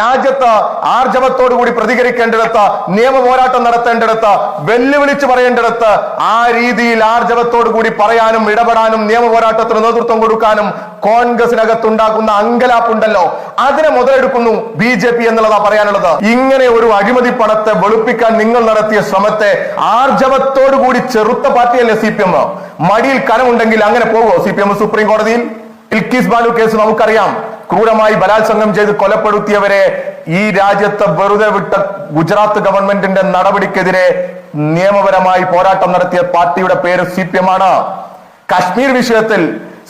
രാജ്യത്ത് ആർജവത്തോടു കൂടി പ്രതികരിക്കേണ്ടിടത്ത് നിയമ പോരാട്ടം നടത്തേണ്ടിടത്ത് വെല്ലുവിളിച്ച് പറയേണ്ടിടത്ത് ആ രീതിയിൽ ആർജവത്തോടു കൂടി പറയാനും ഇടപെടാനും നിയമപോരാട്ടത്തിന് നേതൃത്വം കൊടുക്കാനും കോൺഗ്രസിനകത്തുണ്ടാക്കുന്ന അങ്കലാപ്പുണ്ടല്ലോ. അതിനെ മുതലെടുക്കുന്നു ബി ജെ പി എന്നുള്ളതാ പറയാനുള്ളത്. ഇങ്ങനെ ഒരു അഴിമതി പണത്തെ വെളുപ്പിക്കാൻ നിങ്ങൾ നടത്തിയ ശ്രമത്തെ ആർജവത്തോടു കൂടി ചെറുത്ത പാർട്ടിയല്ലേ സി പി എം? മടിയിൽ കനമുണ്ടെങ്കിൽ അങ്ങനെ പോകുമോ സി പി എം സുപ്രീം കോടതിയിൽ? ഇൽക്കീസ് ബാലു കേസ് നമുക്കറിയാം. ക്രൂരമായി ബലാത്സംഗം ചെയ്ത് കൊലപ്പെടുത്തിയവരെ ഈ രാജ്യത്ത് വെറുതെ വിട്ട ഗുജറാത്ത് ഗവൺമെന്റിന്റെ നടപടിക്കെതിരെ നിയമപരമായി പോരാട്ടം നടത്തിയ പാർട്ടിയുടെ പേര് സി പി എം ആണ്. കശ്മീർ വിഷയത്തിൽ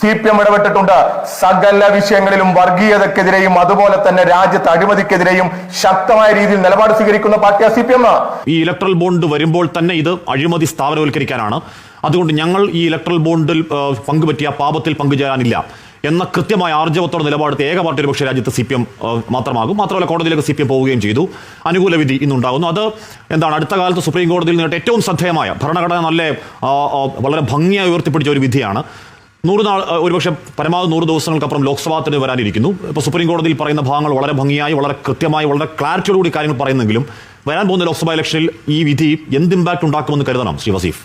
സി പി എം ഇടപെട്ടിട്ടുണ്ട്. സകല വിഷയങ്ങളിലും വർഗീയതക്കെതിരെയും അതുപോലെ തന്നെ രാജ്യത്തെ അഴിമതിക്കെതിരെയും ശക്തമായ രീതിയിൽ നിലപാട് സ്വീകരിക്കുന്ന പാർട്ടിയാണ് സി പി എം. ഈ ഇലക്ട്രൽ ബോണ്ട് വരുമ്പോൾ തന്നെ ഇത് അഴിമതി സ്ഥാപനവൽക്കരിക്കാനാണ്. അതുകൊണ്ട് ഞങ്ങൾ ഈ ഇലക്ട്രൽ ബോണ്ടിൽ പങ്കുപറ്റിയ പാപത്തിൽ പങ്കുചേരാനില്ല. എന്ന കൃത്യമായ ആർജവത്തോടെ നിലപാടത്തെ ഏക പാർട്ടി ഒരുപക്ഷെ രാജ്യത്ത് സി പി എം മാത്രമാകും. മാത്രമല്ല കോടതിയിലേക്ക് സി പി എം പോവുകയും ചെയ്തു. അനുകൂല വിധി ഇന്നുണ്ടാകുന്നു അത് എന്താണ്? അടുത്ത കാലത്ത് സുപ്രീം കോടതിയിൽ നിന്നിട്ട് ഏറ്റവും ശ്രദ്ധേയമായ ഭരണഘടന നല്ല വളരെ ഭംഗിയായി ഉയർത്തിപ്പിടിച്ച ഒരു വിധിയാണ്. നൂറ് നാൾ ഒരുപക്ഷെ പരമാവധി നൂറ് ദിവസങ്ങൾക്കപ്പുറം ലോക്സഭാ തെരഞ്ഞെടുപ്പ് വരാനിരിക്കുന്നു. ഇപ്പോൾ സുപ്രീം കോടതിയിൽ പറയുന്ന ഭാഗങ്ങൾ വളരെ ഭംഗിയായി വളരെ കൃത്യമായി വളരെ ക്ലാരിറ്റിയോടുകൂടി കാര്യങ്ങൾ പറയുന്നെങ്കിലും വരാൻ പോകുന്ന ലോക്സഭാ ഇലക്ഷനിൽ ഈ വിധി എന്ത് ഇമ്പാക്ട് ഉണ്ടാക്കുമെന്ന് കരുതണം ശ്രീ വസീഫ്?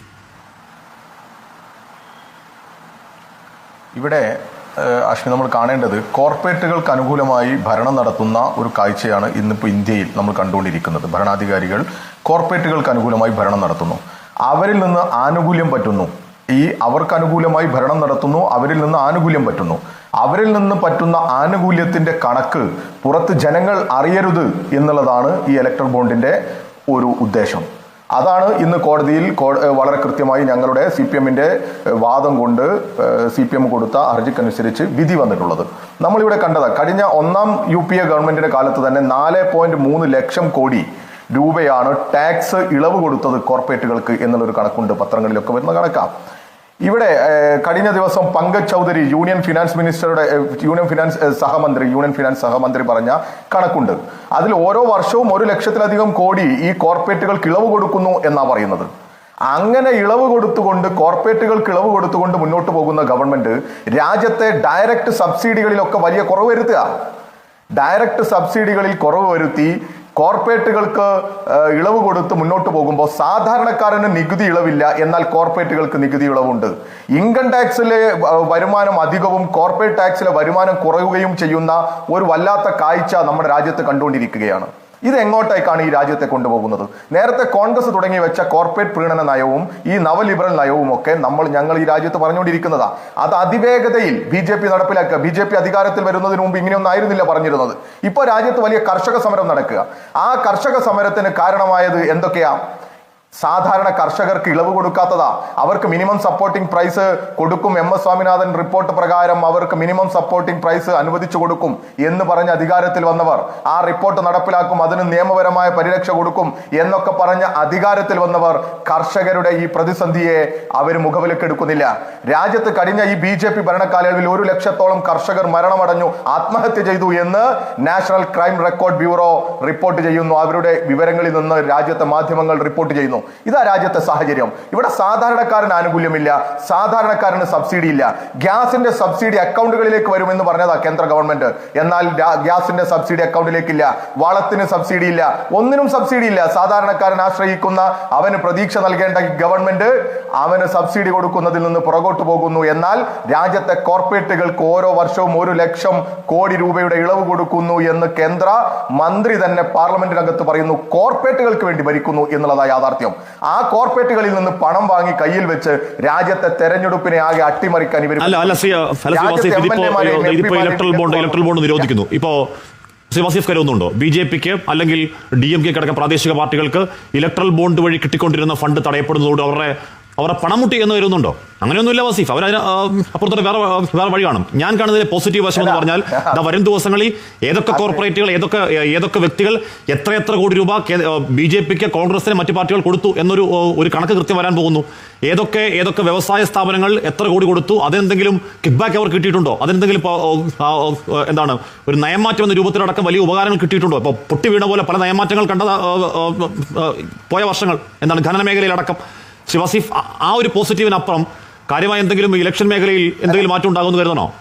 ഇവിടെ ഏഹ്, നമ്മൾ കാണേണ്ടത് കോർപ്പറേറ്റുകൾക്ക് അനുകൂലമായി ഭരണം നടത്തുന്ന ഒരു കാഴ്ചയാണ് ഇന്നിപ്പോൾ ഇന്ത്യയിൽ നമ്മൾ കണ്ടുകൊണ്ടിരിക്കുന്നത്. ഭരണാധികാരികൾ കോർപ്പറേറ്റുകൾക്ക് അനുകൂലമായി ഭരണം നടത്തുന്നു. അവരിൽ നിന്ന് ആനുകൂല്യം പറ്റുന്നു. ഈ അവർക്ക് അനുകൂലമായി ഭരണം നടത്തുന്നു അവരിൽ നിന്ന് ആനുകൂല്യം പറ്റുന്നു. അവരിൽ നിന്ന് പറ്റുന്ന ആനുകൂല്യത്തിന്റെ കണക്ക് പുറത്ത് ജനങ്ങൾ അറിയരുത് എന്നുള്ളതാണ് ഈ ഇലക്ട്രൽ ബോണ്ടിന്റെ ഒരു ഉദ്ദേശം. അതാണ് ഇന്ന് കോടതിയിൽ വളരെ കൃത്യമായി ഞങ്ങളുടെ സി പി എമ്മിന്റെ വാദം കൊണ്ട് സി പി എം കൊടുത്ത ഹർജിക്കനുസരിച്ച് വിധി വന്നിട്ടുള്ളത്. നമ്മളിവിടെ കണ്ടത് കഴിഞ്ഞ ഒന്നാം യു പി എ ഗവൺമെന്റിന്റെ കാലത്ത് തന്നെ നാല് പോയിന്റ് മൂന്ന് ലക്ഷം കോടി രൂപയാണ് ടാക്സ് ഇളവ് കൊടുത്തത് കോർപ്പറേറ്റുകൾക്ക് എന്നുള്ളൊരു കണക്കുണ്ട് പത്രങ്ങളിലൊക്കെ വരുന്ന കണക്കാം. ഇവിടെ കഴിഞ്ഞ ദിവസം പങ്കജ് ചൗധരി യൂണിയൻ ഫിനാൻസ് മിനിസ്റ്ററുടെ യൂണിയൻ ഫിനാൻസ് സഹമന്ത്രി യൂണിയൻ ഫിനാൻസ് സഹമന്ത്രി പറഞ്ഞ കണക്കുണ്ട്. അതിൽ ഓരോ വർഷവും ഒരു ലക്ഷത്തിലധികം കോടി ഈ കോർപ്പറേറ്റുകൾക്ക് ഇളവ് കൊടുക്കുന്നു എന്നാ പറയുന്നത്. അങ്ങനെ ഇളവ് കൊടുത്തുകൊണ്ട് കോർപ്പറേറ്റുകൾക്ക് ഇളവ് കൊടുത്തുകൊണ്ട് മുന്നോട്ട് പോകുന്ന ഗവൺമെന്റ് രാജ്യത്തെ ഡയറക്റ്റ് സബ്സിഡികളിലൊക്കെ വലിയ കുറവ് വരുത്തുക. ഡയറക്റ്റ് സബ്സിഡികളിൽ കുറവ് വരുത്തി കോർപ്പറേറ്റുകൾക്ക് ഇളവ് കൊടുത്ത് മുന്നോട്ട് പോകുമ്പോൾ സാധാരണക്കാരന് നികുതി ഇളവില്ല. എന്നാൽ കോർപ്പറേറ്റുകൾക്ക് നികുതി ഇളവുണ്ട്. ഇൻകം ടാക്സിലെ വരുമാനം അധികവും കോർപ്പറേറ്റ് ടാക്സിലെ വരുമാനം കുറയുകയും ചെയ്യുന്ന ഒരു വല്ലാത്ത കാഴ്ച നമ്മുടെ രാജ്യത്ത് കണ്ടുകൊണ്ടിരിക്കുകയാണ്. ഇത് എങ്ങോട്ടേക്കാണ് ഈ രാജ്യത്തെ കൊണ്ടുപോകുന്നത്? നേരത്തെ കോൺഗ്രസ് തുടങ്ങി വെച്ച കോർപ്പറേറ്റ് പ്രീണന നയവും ഈ നവലിബറൽ നയവും ഒക്കെ നമ്മൾ ഞങ്ങൾ ഈ രാജ്യത്ത് പറഞ്ഞുകൊണ്ടിരിക്കുന്നതാ. അത് അതിവേഗതയിൽ ബി ജെ പി നടപ്പിലാക്കുക. ബി ജെ പി അധികാരത്തിൽ വരുന്നതിന് മുമ്പ് ഇങ്ങനെയൊന്നും ആയിരുന്നില്ല പറഞ്ഞിരുന്നത്. ഇപ്പോൾ രാജ്യത്ത് വലിയ കർഷക സമരം നടക്കുക. ആ കർഷക സമരത്തിന് കാരണമായത് എന്തൊക്കെയാ? സാധാരണ കർഷകർക്ക് ഇളവ് കൊടുക്കാത്തതാ. അവർക്ക് മിനിമം സപ്പോർട്ടിംഗ് പ്രൈസ് കൊടുക്കും. എം എസ് സ്വാമിനാഥൻ റിപ്പോർട്ട് പ്രകാരം അവർക്ക് മിനിമം സപ്പോർട്ടിംഗ് പ്രൈസ് അനുവദിച്ചു കൊടുക്കും എന്ന് പറഞ്ഞ് അധികാരത്തിൽ വന്നവർ. ആ റിപ്പോർട്ട് നടപ്പിലാക്കും അതിന് നിയമപരമായ പരിരക്ഷ കൊടുക്കും എന്നൊക്കെ പറഞ്ഞ് അധികാരത്തിൽ വന്നവർ കർഷകരുടെ ഈ പ്രതിസന്ധിയെ അവർ മുഖവിലക്കെടുക്കുന്നില്ല രാജ്യത്ത് കഴിഞ്ഞ ഈ ബി ജെ പി ഭരണകാലയളവിൽ ഒരു ലക്ഷത്തോളം കർഷകർ മരണമടഞ്ഞു ആത്മഹത്യ ചെയ്തു എന്ന് National Crime Record Bureau report ചെയ്യുന്നു. അവരുടെ വിവരങ്ങളിൽ നിന്ന് രാജ്യത്തെ മാധ്യമങ്ങൾ റിപ്പോർട്ട് ചെയ്യുന്നു. ഇതാ രാജ്യത്തെ സാഹചര്യം. ഇവിടെ സാധാരണക്കാരന് ആനുകൂല്യമില്ല സാധാരണക്കാരന് സബ്സിഡി ഇല്ല. ഗ്യാസിന്റെ സബ്സിഡി അക്കൗണ്ടുകളിലേക്ക് വരുമെന്ന് പറഞ്ഞതാ കേന്ദ്ര ഗവൺമെന്റ്. എന്നാൽ ഗ്യാസിന്റെ സബ്സിഡി അക്കൗണ്ടിലേക്കില്ല വളത്തിന് സബ്സിഡി ഇല്ല ഒന്നിനും സബ്സിഡി ഇല്ല. സാധാരണക്കാരൻ ആശ്രയിക്കുന്ന അവന് പ്രതീക്ഷ നൽകേണ്ട ഗവൺമെന്റ് അവന് സബ്സിഡി കൊടുക്കുന്നതിൽ നിന്ന് പുറകോട്ട് പോകുന്നു. എന്നാൽ രാജ്യത്തെ കോർപ്പറേറ്റുകൾക്ക് ഓരോ വർഷവും ഒരു ലക്ഷം കോടി രൂപയുടെ ഇളവ് കൊടുക്കുന്നു എന്ന് കേന്ദ്ര മന്ത്രി തന്നെ പാർലമെന്റിനകത്ത് പറയുന്നു. കോർപ്പറേറ്റുകൾക്ക് വേണ്ടി ഭരിക്കുന്നു എന്നുള്ളതാ യാഥാർത്ഥ്യം. ആ കോർപ്പറേറ്റുകളിൽ നിന്ന് പണം വാങ്ങി കയ്യിൽ വെച്ച് രാജ്യത്തെ തെരഞ്ഞെടുപ്പിനെ ആകെ അട്ടിമറിക്കാൻ ഇവർ ഇലക്ട്രൽ ബോണ്ട് ഇലക്ട്രൽ ബോണ്ട് നിരോധിക്കുന്നു. ഇപ്പോ ശ്രീ വസീഫ് കരുതുന്നുണ്ടോ ബി ജെ പിക്ക് അല്ലെങ്കിൽ ഡി എം കെ അടക്കം പ്രാദേശിക പാർട്ടികൾക്ക് ഇലക്ട്രൽ ബോണ്ട് വഴി കിട്ടിക്കൊണ്ടിരുന്ന ഫണ്ട് തടയപ്പെടുന്നതോട് അവരുടെ അവരെ പണമുട്ടി എന്ന് വരുന്നുണ്ടോ? അങ്ങനെയൊന്നുമില്ല വസീഫ്. അവർ അപ്പുറത്തോട്ട് വേറെ വേറെ വഴി കാണും. ഞാൻ കാണുന്നതിലെ പോസിറ്റീവ് വശം എന്ന് പറഞ്ഞാൽ വരും ദിവസങ്ങളിൽ ഏതൊക്കെ കോർപ്പറേറ്റുകൾ ഏതൊക്കെ ഏതൊക്കെ വ്യക്തികൾ എത്ര എത്ര കോടി രൂപ ബി ജെ പിക്ക് കോൺഗ്രസിന് മറ്റു പാർട്ടികൾ കൊടുത്തു എന്നൊരു ഒരു കണക്ക് കൃത്യം വരാൻ പോകുന്നു. ഏതൊക്കെ ഏതൊക്കെ വ്യവസായ സ്ഥാപനങ്ങൾ എത്ര കോടി കൊടുത്തു അതെന്തെങ്കിലും കിക്ക് ബാക്ക് അവർ കിട്ടിയിട്ടുണ്ടോ? ആ, എന്താണ് ഒരു നയമാറ്റം എന്ന രൂപത്തിലടക്കം വലിയ ഉപകാരങ്ങൾ കിട്ടിയിട്ടുണ്ടോ? ഇപ്പോൾ പൊട്ടി വീണ പോലെ പല നയമാറ്റങ്ങൾ കണ്ട പോയ വർഷങ്ങൾ. എന്താണ് ഖനന മേഖലയിലടക്കം. ശ്രീ വസീഫ് ആ- ആ ഒരു പോസിറ്റീവിനപ്പുറം കാര്യമായി എന്തെങ്കിലും ഇലക്ഷൻ മേഖലയിൽ എന്തെങ്കിലും മാറ്റം ഉണ്ടാകുമെന്ന് കരുതണോ?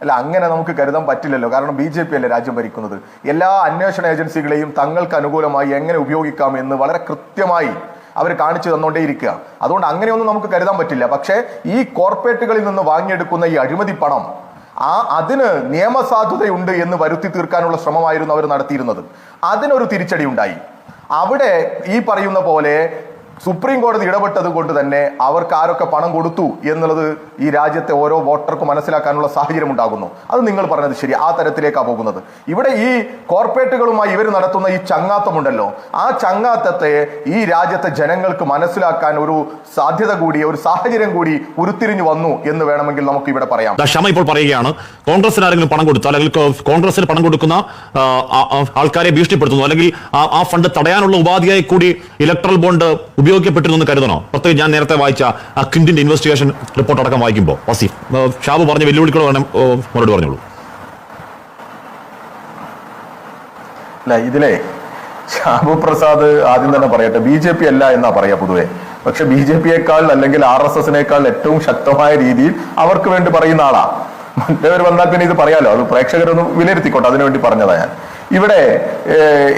അല്ല അങ്ങനെ നമുക്ക് കരുതാൻ പറ്റില്ലല്ലോ. കാരണം ബി ജെ പി അല്ലേ രാജ്യം ഭരിക്കുന്നത്. എല്ലാ അന്വേഷണ ഏജൻസികളെയും തങ്ങൾക്ക് അനുകൂലമായി എങ്ങനെ ഉപയോഗിക്കാം എന്ന് വളരെ കൃത്യമായി അവർ കാണിച്ചു തന്നുകൊണ്ടേയിരിക്കുക അതുകൊണ്ട് അങ്ങനെയൊന്നും നമുക്ക് കരുതാൻ പറ്റില്ല. പക്ഷേ ഈ കോർപ്പറേറ്റുകളിൽ നിന്ന് വാങ്ങിയെടുക്കുന്ന ഈ അഴിമതി പണം ആ അതിന് നിയമസാധുതയുണ്ട് എന്ന് വരുത്തി തീർക്കാനുള്ള ശ്രമമായിരുന്നു അവർ നടത്തിയിരുന്നത്. അതിനൊരു തിരിച്ചടി ഉണ്ടായി അവിടെ ഈ പറയുന്ന പോലെ സുപ്രീം കോടതി ഇടപെട്ടത് കൊണ്ട് തന്നെ അവർക്ക് ആരൊക്കെ പണം കൊടുത്തു എന്നുള്ളത് ഈ രാജ്യത്തെ ഓരോ വോട്ടർക്കും മനസ്സിലാക്കാനുള്ള സാഹചര്യം ഉണ്ടാകുന്നു. അത് നിങ്ങൾ പറഞ്ഞത് ശരി. ആ തരത്തിലേക്കാണ് പോകുന്നത്. ഇവിടെ ഈ കോർപ്പറേറ്റുകളുമായി ഇവർ നടത്തുന്ന ഈ ചങ്ങാത്തമുണ്ടല്ലോ. ആ ചങ്ങാത്തത്തെ ഈ രാജ്യത്തെ ജനങ്ങൾക്ക് മനസ്സിലാക്കാൻ ഒരു സാധ്യത കൂടി ഒരു സാഹചര്യം കൂടി ഉരുത്തിരിഞ്ഞു വന്നു എന്ന് വേണമെങ്കിൽ നമുക്ക് ഇവിടെ പറയാം. ക്ഷമ ഇപ്പോൾ പറയുകയാണ്. കോൺഗ്രസിന് ആരെങ്കിലും പണം കൊടുത്തു അല്ലെങ്കിൽ കോൺഗ്രസിന് പണം കൊടുക്കുന്ന ആൾക്കാരെ ഭീഷണിപ്പെടുത്തുന്നു. അല്ലെങ്കിൽ ആ ഫണ്ട് തടയാനുള്ള ഉപാധിയായി കൂടി ഇലക്ട്രൽ ബോണ്ട് ഉപയോഗിക്കപ്പെട്ടിരുന്നു കരുതണോ? പ്രത്യേകിച്ച് ഞാൻ നേരത്തെ വായിച്ച ആ ഇൻവെസ്റ്റിഗേഷൻ റിപ്പോർട്ട് അടക്കം വായിക്കുമ്പോൾ. വസീഫ് ഷാബു പറഞ്ഞ വെല്ലുവിളികൾ വേണം മറുപടി പറഞ്ഞോളൂ. അല്ല ഇതിലെ ഷാബു പ്രസാദ് ആദ്യം തന്നെ പറയട്ടെ ബി ജെ പി അല്ല എന്നാ പറയാ പൊതുവെ. പക്ഷെ ബി ജെ പിയേക്കാൾ അല്ലെങ്കിൽ ആർ എസ് എസിനേക്കാൾ ഏറ്റവും ശക്തമായ രീതിയിൽ അവർക്ക് വേണ്ടി പറയുന്ന ആളാ. മറ്റവർ വന്നാൽ പിന്നെ ഇത് പറയാലോ അത് പ്രേക്ഷകരൊന്നും വിലയിരുത്തിക്കോട്ടെ അതിനുവേണ്ടി പറഞ്ഞതാ ഞാൻ. ഇവിടെ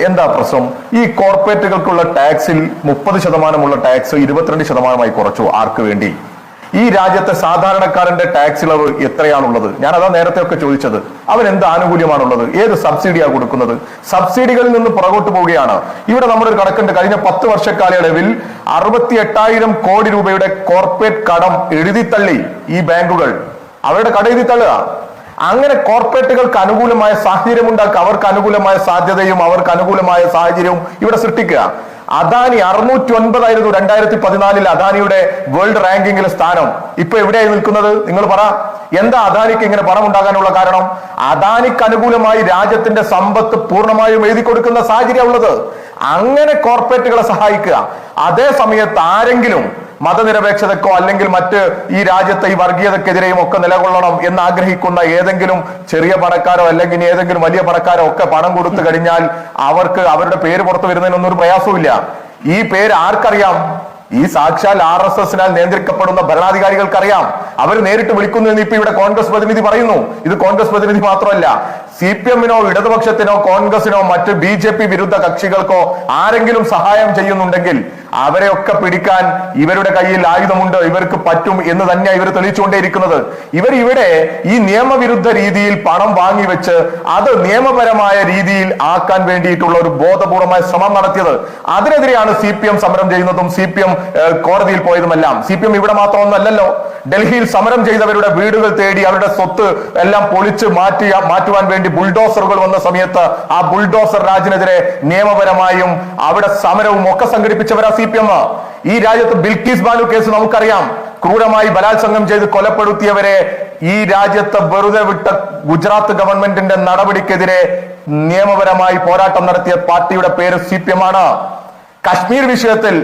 എന്താ പ്രശ്നം? ഈ കോർപ്പറേറ്റുകൾക്കുള്ള ടാക്സിൽ മുപ്പത് ശതമാനമുള്ള ടാക്സ് ഇരുപത്തിരണ്ട് ശതമാനമായി കുറച്ചു. ആർക്ക് വേണ്ടി? ഈ രാജ്യത്തെ സാധാരണക്കാരന്റെ ടാക്സ് ഇളവ് എത്രയാണുള്ളത്? ഞാൻ അതാ നേരത്തെ ഒക്കെ ചോദിച്ചത്. അവൻ എന്ത് ആനുകൂല്യമാണുള്ളത്? ഏത് സബ്സിഡിയാ കൊടുക്കുന്നത്? സബ്സിഡികളിൽ നിന്ന് പുറകോട്ട് പോവുകയാണ്. ഇവിടെ നമ്മുടെ ഒരു കണക്കുണ്ട്. കഴിഞ്ഞ പത്ത് വർഷക്കാലയളവിൽ അറുപത്തി എട്ടായിരം കോടി രൂപയുടെ കോർപ്പറേറ്റ് കടം എഴുതിത്തള്ളി ഈ ബാങ്കുകൾ. അവരുടെ കട എഴുതി തള്ളുക അങ്ങനെ കോർപ്പറേറ്റുകൾക്ക് അനുകൂലമായ സാഹചര്യം ഉണ്ടാക്കുക അവർക്ക് അനുകൂലമായ സാധ്യതയും അവർക്ക് അനുകൂലമായ സാഹചര്യവും ഇവിടെ സൃഷ്ടിക്കുക. അദാനി അറുന്നൂറ്റി ഒൻപതായിരുന്നു രണ്ടായിരത്തി പതിനാലിൽ അദാനിയുടെ വേൾഡ് റാങ്കിങ്ങിലെ സ്ഥാനം. ഇപ്പൊ എവിടെയായി നിൽക്കുന്നത്? നിങ്ങൾ പറ. എന്താ അദാനിക്ക് ഇങ്ങനെ പണം ഉണ്ടാകാനുള്ള കാരണം? അദാനിക്ക് അനുകൂലമായി രാജ്യത്തിന്റെ സമ്പത്ത് പൂർണമായും എഴുതി കൊടുക്കുന്ന സാഹചര്യം ഉള്ളത് അങ്ങനെ കോർപ്പറേറ്റുകളെ സഹായിക്കുക. അതേ സമയത്ത് ആരെങ്കിലും മതനിരപേക്ഷതക്കോ അല്ലെങ്കിൽ മറ്റ് ഈ രാജ്യത്തെ ഈ വർഗീയതക്കെതിരെയും ഒക്കെ നിലകൊള്ളണം എന്ന് ആഗ്രഹിക്കുന്ന ഏതെങ്കിലും ചെറിയ പണക്കാരോ അല്ലെങ്കിൽ ഏതെങ്കിലും വലിയ പണക്കാരോ ഒക്കെ പണം കൊടുത്തു കഴിഞ്ഞാൽ അവർക്ക് അവരുടെ പേര് പുറത്തു വരുന്നതിനൊന്നും ഒരു പ്രയാസവും ഈ പേര് ആർക്കറിയാം? ഈ സാക്ഷാൽ ആർ എസ് എസിനാൽ നിയന്ത്രിക്കപ്പെടുന്ന ഭരണാധികാരികൾക്കറിയാം. അവർ നേരിട്ട് വിളിക്കുന്നു എന്ന് ഇപ്പൊ ഇവിടെ കോൺഗ്രസ് പ്രതിനിധി പറയുന്നു. ഇത് കോൺഗ്രസ് പ്രതിനിധി മാത്രമല്ല. സി പി എമ്മിനോ ഇടതുപക്ഷത്തിനോ കോൺഗ്രസിനോ മറ്റ് ബി ജെ പി വിരുദ്ധ കക്ഷികൾക്കോ ആരെങ്കിലും സഹായം ചെയ്യുന്നുണ്ടെങ്കിൽ അവരെയൊക്കെ പിടിക്കാൻ ഇവരുടെ കയ്യിൽ ആയുധമുണ്ട്? ഇവർക്ക് പറ്റും എന്ന് തന്നെയാണ് ഇവർ തെളിയിച്ചുകൊണ്ടേയിരിക്കുന്നത്. ഇവർ ഇവിടെ ഈ നിയമവിരുദ്ധ രീതിയിൽ പണം വാങ്ങി വെച്ച് അത് നിയമപരമായ രീതിയിൽ ആക്കാൻ വേണ്ടിയിട്ടുള്ള ഒരു ബോധപൂർവമായ ശ്രമം നടത്തിയത്. അതിനെതിരെയാണ് സി പി എം സമരം ചെയ്യുന്നതും സി പി എം കോടതിയിൽ പോയതുമെല്ലാം. സി പി എം ഇവിടെ മാത്രമൊന്നല്ലല്ലോ ഡൽഹിയിൽ സമരം ചെയ്തവരുടെ വീടുകൾ തേടി അവരുടെ സ്വത്ത് എല്ലാം പൊളിച്ച് മാറ്റി മാറ്റുവാൻ വേണ്ടി ബുൾഡോസറുകൾ വന്ന സമയത്ത് ആ ബുൾഡോസർ രാജിനെതിരെ നിയമപരമായും അവിടെ സമരവും ഒക്കെ സംഘടിപ്പിച്ചവരാ സി പി എം ഈ രാജ്യത്ത് ബിൽക്കീസ് ബാലു കേസ് നമുക്കറിയാം. ക്രൂരമായി ബലാത്സംഗം ചെയ്ത് കൊലപ്പെടുത്തിയവരെ ഈ രാജ്യത്ത് വെറുതെ വിട്ട ഗുജറാത്ത് ഗവൺമെന്റിന്റെ നടപടിക്കെതിരെ നിയമപരമായി പോരാട്ടം നടത്തിയ പാർട്ടിയുടെ പേര് സി പി എം ആണ്. കശ്മീർ വിഷയത്തിൽ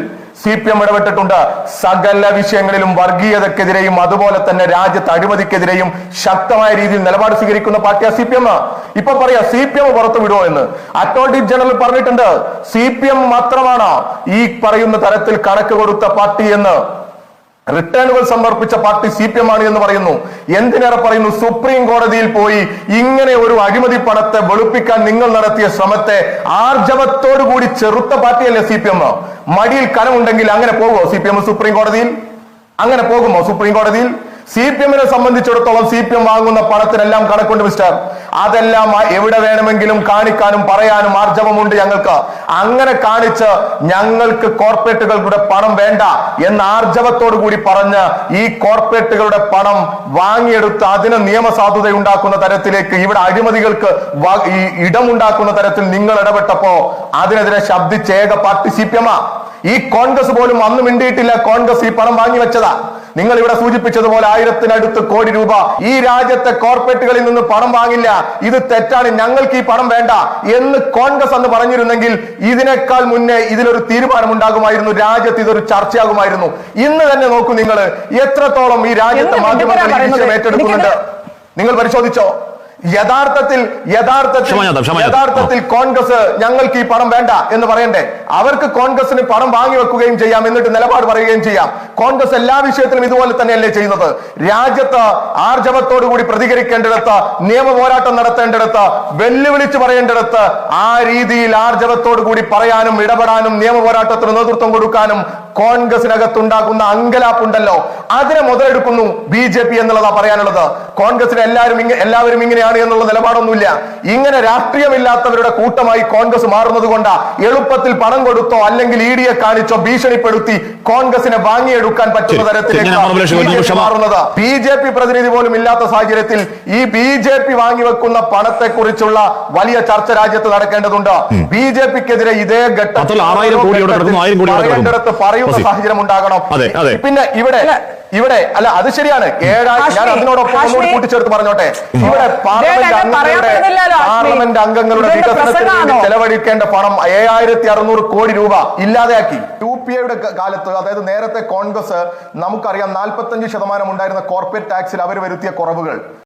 സി പി എം ഇടപെട്ടിട്ടുണ്ട്. സകല വിഷയങ്ങളിലും വർഗീയതക്കെതിരെയും അതുപോലെ തന്നെ രാജ്യത്ത് അഴിമതിക്കെതിരെയും ശക്തമായ രീതിയിൽ നിലപാട് സ്വീകരിക്കുന്ന പാർട്ടിയാ സി പി എം. ഇപ്പൊ പറയാ സി പി എം പുറത്തു വിടുമോ എന്ന്. അറ്റോർണി ജനറൽ പറഞ്ഞിട്ടുണ്ട് സി പി എം മാത്രമാണ് ഈ പറയുന്ന തരത്തിൽ കണക്ക് കൊടുത്ത പാർട്ടി എന്ന്. റിട്ടേണുകൾ സമർപ്പിച്ച പാർട്ടി സി പി എം ആണ് എന്ന് പറയുന്നു. എന്തിനേറെ പറയുന്നു? സുപ്രീം കോടതിയിൽ പോയി ഇങ്ങനെ ഒരു അഴിമതി പണത്തെ വെളുപ്പിക്കാൻ നിങ്ങൾ നടത്തിയ ശ്രമത്തെ ആർജവത്തോടു കൂടി ചെറുത്ത പാർട്ടിയല്ലേ സി പി എം? മടിയിൽ കനമുണ്ടെങ്കിൽ അങ്ങനെ പോകുമോ സി പി എം സുപ്രീം കോടതിയിൽ? അങ്ങനെ പോകുമോ സുപ്രീം കോടതിയിൽ? സി പി എമ്മിനെ സംബന്ധിച്ചിടത്തോളം സി പി എം വാങ്ങുന്ന പണത്തിനെല്ലാം കണക്കുണ്ട് മിസ്റ്റർ. അതെല്ലാം എവിടെ വേണമെങ്കിലും കാണിക്കാനും പറയാനും ആർജവമുണ്ട് ഞങ്ങൾക്ക്. അങ്ങനെ കാണിച്ച് ഞങ്ങൾക്ക് കോർപ്പറേറ്റുകളുടെ പണം വേണ്ട എന്ന ആർജവത്തോടു കൂടി പറഞ്ഞ് ഈ കോർപ്പറേറ്റുകളുടെ പണം വാങ്ങിയെടുത്ത് അതിന് നിയമസാധുത ഉണ്ടാക്കുന്ന തരത്തിലേക്ക് ഇവിടെ അഴിമതികൾക്ക് ഇടമുണ്ടാക്കുന്ന തരത്തിൽ നിങ്ങൾ ഇടപെട്ടപ്പോ അതിനെതിരെ ശബ്ദിച്ച ഏക പാർട്ടി സി പി എം ഈ കോൺഗ്രസ് പോലും അന്ന് മിണ്ടിയിട്ടില്ല കോൺഗ്രസ് ഈ പണം വാങ്ങി വെച്ചതാ നിങ്ങൾ ഇവിടെ സൂചിപ്പിച്ചതുപോലെ ആയിരത്തിനടുത്ത് കോടി രൂപ ഈ രാജ്യത്തെ കോർപ്പറേറ്റുകളിൽ നിന്ന് പണം വാങ്ങില്ല. ഇത് തെറ്റാണ്. ഞങ്ങൾക്ക് ഈ പണം വേണ്ട എന്ന് കോൺഗ്രസ് അന്ന് പറഞ്ഞിരുന്നെങ്കിൽ ഇതിനേക്കാൾ മുന്നേ ഇതിലൊരു തീരുമാനമുണ്ടാകുമായിരുന്നു. രാജ്യത്ത് ഇതൊരു ചർച്ചയാകുമായിരുന്നു. ഇന്ന് തന്നെ നോക്കൂ നിങ്ങൾ എത്രത്തോളം ഈ രാജ്യത്തെ മാധ്യമങ്ങൾ ഏറ്റെടുക്കുന്നുണ്ട്? നിങ്ങൾ പരിശോധിച്ചോ? യഥാർത്ഥത്തിൽ യഥാർത്ഥത്തിൽ. യഥാർത്ഥത്തിൽ കോൺഗ്രസ് ഞങ്ങൾക്ക് ഈ പണം വേണ്ട എന്ന് പറയണ്ടേ? അവർക്ക് കോൺഗ്രസിന് പണം വാങ്ങി വെക്കുകയും ചെയ്യാം എന്നിട്ട് നിലപാട് പറയുകയും ചെയ്യാം. കോൺഗ്രസ് എല്ലാ വിഷയത്തിലും ഇതുപോലെ തന്നെയല്ലേ ചെയ്യുന്നത്? രാജ്യത്ത് ആർജവത്തോടുകൂടി പ്രതികരിക്കേണ്ടിടത്ത് നിയമ പോരാട്ടം നടത്തേണ്ടിടത്ത് വെല്ലുവിളിച്ച് പറയേണ്ടിടത്ത് ആ രീതിയിൽ ആർജവത്തോടു കൂടി പറയാനും ഇടപെടാനും നിയമ പോരാട്ടത്തിന് നേതൃത്വം കൊടുക്കാനും കോൺഗ്രസിനകത്തുണ്ടാക്കുന്ന അങ്കലാപ്പുണ്ടല്ലോ. അതിനെ മുതലെടുക്കുന്നു ബി ജെ പി എന്നുള്ളതാ പറയാനുള്ളത്. കോൺഗ്രസിന് എല്ലാവരും ഇങ്ങനെ എല്ലാവരും ഇങ്ങനെയാണ് എന്നുള്ള നിലപാടൊന്നുമില്ല. ഇങ്ങനെ രാഷ്ട്രീയമില്ലാത്തവരുടെ കൂട്ടമായി കോൺഗ്രസ് മാറുന്നത് കൊണ്ടാ എളുപ്പത്തിൽ പണം കൊടുത്തോ അല്ലെങ്കിൽ ഇ ഡിയെ കാണിച്ചോ ഭീഷണിപ്പെടുത്തി കോൺഗ്രസിനെ വാങ്ങിയെടുക്കാൻ പറ്റുന്ന തരത്തിലേക്ക്. മാറുന്നത്. ബി ജെ പി പ്രതിനിധി പോലും ഇല്ലാത്ത സാഹചര്യത്തിൽ ഈ ബി ജെ പി വാങ്ങിവെക്കുന്ന പണത്തെ കുറിച്ചുള്ള വലിയ ചർച്ച രാജ്യത്ത് നടക്കേണ്ടതുണ്ട്. ബി ജെ പിക്കെതിരെ ഇതേ ഘട്ടം പറയുന്നത്. പറയേണ്ടിടത്ത് വസീം. സാഹചര്യം ഉണ്ടാകണം. അതെ, അതെ. പിന്നെ ഇവിടെ ഇവിടെ അല്ല അത് ശരിയാണ്. ഏഴാഴ്ച ഞാൻ അതിനോടൊപ്പം ഒന്നുകൂടി. കൂട്ടിച്ചേർത്ത് പറഞ്ഞോട്ടെ. ഇവിടെ പാർലമെന്റ് അംഗങ്ങളുടെ പാർലമെന്റ് അംഗങ്ങളുടെ വികസനത്തിന് വേണ്ടി ചെലവഴിക്കേണ്ട പണം ഏഴായിരത്തി അറുന്നൂറ് കോടി രൂപ ഇല്ലാതെയാക്കി. യു പി എയുടെ കാലത്ത് അതായത് നേരത്തെ കോൺഗ്രസ് നമുക്കറിയാം നാൽപ്പത്തഞ്ച് ശതമാനം ഉണ്ടായിരുന്ന കോർപ്പറേറ്റ് ടാക്സിൽ അവർ വരുത്തിയ കുറവുകൾ.